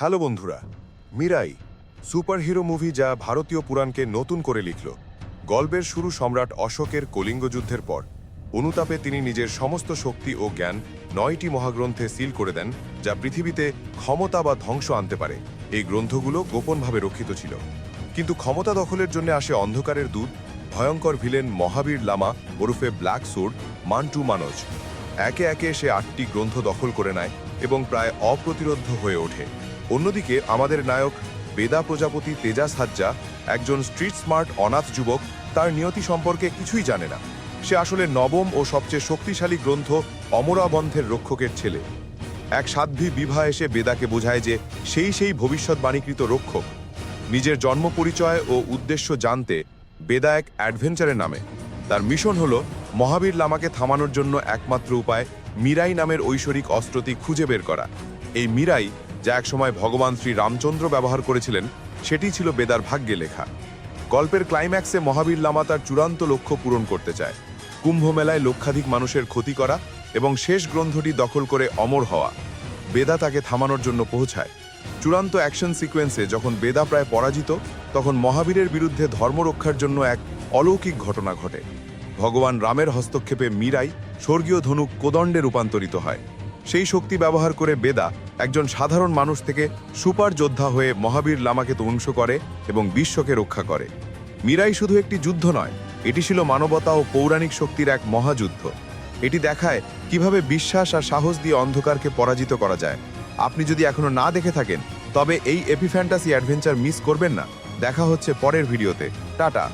Hello বন্ধুরা, Mirae, superhero movie যা ভারতীয় পুরাণকে নতুন করে লিখল। গল্পের শুরু সম্রাট অশোকের কলিঙ্গ যুদ্ধের পর। অনুতাপে তিনি নিজের সমস্ত শক্তি ও জ্ঞান নয়টি মহাগ্রন্থে সিল করে দেন, যা পৃথিবীতে ক্ষমতা বা ধ্বংস আনতে পারে। এই গ্রন্থগুলো গোপনভাবে রক্ষিত ছিল। কিন্তু ক্ষমতা দখলের জন্য আসে অন্ধকারের দূত, ভয়ঙ্কর ভিলেন মহাবীর লামা ওরফে ব্ল্যাক সুড মান্টু মানজ। একে একে সে আটটি গ্রন্থ দখল করে নেয় এবং প্রায় অপ্রতিরোধ হয়ে ওঠে। অন্যদিকে আমাদের নায়ক বেদা প্রজাপতি তেজাস হাজ্জা, একজন স্ট্রিট স্মার্ট অনাথ যুবক, তার নিয়তি সম্পর্কে কিছুই জানে না। সে আসলে নবম ও সবচেয়ে শক্তিশালী গ্রন্থ অমরাবন্ধের রক্ষকের ছেলে। এক সাধ্বী বিবাহ এসে বেদাকে বোঝায় যে সেই সেই ভবিষ্যৎবাণীকৃত রক্ষক। নিজের জন্ম পরিচয় ও উদ্দেশ্য জানতে বেদা এক অ্যাডভেঞ্চারের নামে। তার মিশন হল মহাবীর লামাকে থামানোর জন্য একমাত্র উপায় মিরাই নামের ঐশ্বরিক অস্ত্রটি খুঁজে বের করা। এই মিরাই যা একসময় ভগবান শ্রী রামচন্দ্র ব্যবহার করেছিলেন, সেটি ছিল বেদার ভাগ্যে লেখা। গল্পের ক্লাইম্যাক্সে মহাবীর লামা তার চূড়ান্ত লক্ষ্য পূরণ করতে চায়। কুম্ভ মেলায় লক্ষাধিক মানুষের ক্ষতি করা এবং শেষ গ্রন্থটি দখল করে অমর হওয়া। বেদা তাকে থামানোর জন্য পৌঁছায়। চূড়ান্ত অ্যাকশন সিকোয়েন্সে যখন বেদা প্রায় পরাজিত, তখন মহাবীরের বিরুদ্ধে ধর্ম রক্ষার জন্য এক অলৌকিক ঘটনা ঘটে। ভগবান রামের হস্তক্ষেপে মীরাই স্বর্গীয় ধনুক কোদণ্ডে রূপান্তরিত হয়। সেই শক্তি ব্যবহার করে বেদা একজন সাধারণ মানুষ থেকে সুপার যোদ্ধা হয়ে মহাবীর লামাকে ধ্বংস করে এবং বিশ্বকে রক্ষা করে। মীরাই শুধু একটি যুদ্ধ নয়, এটি ছিল মানবতা ও পৌরাণিক শক্তির এক মহাযুদ্ধ। এটি দেখায় কীভাবে বিশ্বাস আর সাহস দিয়ে অন্ধকারকে পরাজিত করা যায়। আপনি যদি এখনও না দেখে থাকেন, তবে এই এপি ফ্যান্টাসি অ্যাডভেঞ্চার মিস করবেন না। দেখা হচ্ছে পরের ভিডিওতে। টাটা।